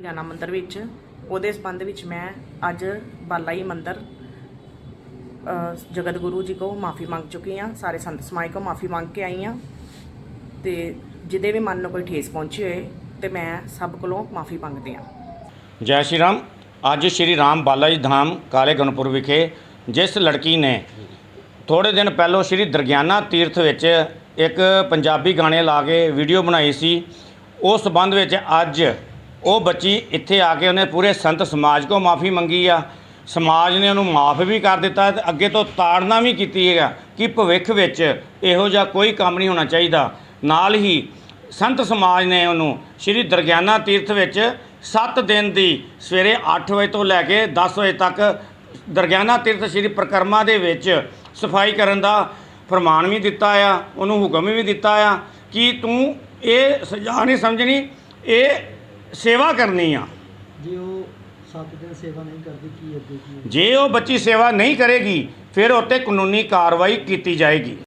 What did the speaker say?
ਦੁਰਗਿਆਨਾ ਮੰਦਿਰ ਵਿੱਚ। ਉਹਦੇ ਸੰਬੰਧ ਵਿੱਚ ਮੈਂ ਅੱਜ ਬਾਲਾਈ ਮੰਦਿਰ ਅ, ਜਗਤ ਗੁਰੂ ਜੀ ਕੋ ਮਾਫੀ ਮੰਗ ਚੁੱਕੀ ਹਾਂ। ਸਾਰੇ ਸੰਤ ਸਮਾਜ ਕੋ ਮਾਫੀ ਮੰਗ ਕੇ ਆਈ ਹਾਂ। ਤੇ ਜਿਹਦੇ ਵੀ ਮਨ ਨੂੰ ਕੋਈ ਠੇਸ ਪਹੁੰਚੀ ਹੋਏ ਤੇ ਮੈਂ ਸਭ ਕੋਲੋਂ ਮਾਫੀ ਮੰਗਦੀ ਹਾਂ। ਜੈ ਸ਼੍ਰੀ ਰਾਮ। ਅੱਜ ਸ਼੍ਰੀ ਰਾਮ ਬਾਲਾ ਜੀ ਧਾਮ ਕਾਲੇ ਗਣਪੁਰ ਵਿਖੇ ਜਿਸ ਲੜਕੀ ਨੇ ਥੋੜੇ ਦਿਨ ਪਹਿਲਾਂ ਸ਼੍ਰੀ ਦਰਗਿਆਨਾ ਤੀਰਥ ਵਿੱਚ ਇੱਕ ਪੰਜਾਬੀ ਗਾਣੇ ਲਾ ਕੇ ਵੀਡੀਓ ਬਣਾਈ ਸੀ ਉਸ ਸੰਬੰਧ ਵਿੱਚ ਅੱਜ ਉਹ ਬੱਚੀ ਇੱਥੇ ਆ ਕੇ ਉਹਨੇ ਪੂਰੇ ਸੰਤ ਸਮਾਜ ਕੋ ਮਾਫੀ ਮੰਗੀ ਆ। ਸਮਾਜ ਨੇ ਉਹਨੂੰ ਮਾਫ ਵੀ ਕਰ ਦਿੱਤਾ ਤੇ ਅੱਗੇ ਤੋਂ ਤਾੜਨਾ ਵੀ ਕੀਤੀ ਹੈਗਾ ਕਿ ਭਵਿੱਖ ਵਿੱਚ ਇਹੋ ਜਿਹਾ ਕੋਈ ਕੰਮ ਨਹੀਂ ਹੋਣਾ ਚਾਹੀਦਾ। ਨਾਲ ਹੀ ਸੰਤ ਸਮਾਜ ਨੇ ਉਹਨੂੰ ਸ਼੍ਰੀ ਦਰਗਿਆਨਾ ਤੀਰਥ ਵਿੱਚ 7 ਦਿਨ ਦੀ ਸਵੇਰੇ 8 ਵਜੇ ਤੋਂ ਲੈ ਕੇ 10 ਵਜੇ ਤੱਕ ਦਰਗਿਆਨਾ ਤੀਰਥ ਸ਼੍ਰੀ ਪ੍ਰਕਰਮਾ ਦੇ ਵਿੱਚ ਸਫ਼ਾਈ ਕਰਨ ਦਾ ਫਰਮਾਨ ਵੀ ਦਿੱਤਾ ਆ, ਉਹਨੂੰ ਹੁਕਮ ਵੀ ਦਿੱਤਾ ਆ ਕਿ ਤੂੰ ਇਹ ਸਜ਼ਾ ਨਹੀਂ ਸਮਝਣੀ, ਇਹ ਸੇਵਾ ਕਰਨੀ ਆ। ਜੇ ਉਹ 7 ਦਿਨ ਸੇਵਾ ਨਹੀਂ ਕਰਦੀ ਕੀ ਅੱਗੇ ਕੀ ਜੇ ਉਹ ਬੱਚੀ ਸੇਵਾ ਨਹੀਂ ਕਰੇਗੀ ਫਿਰ ਉੱਤੇ ਕਾਨੂੰਨੀ ਕਾਰਵਾਈ ਕੀਤੀ ਜਾਏਗੀ।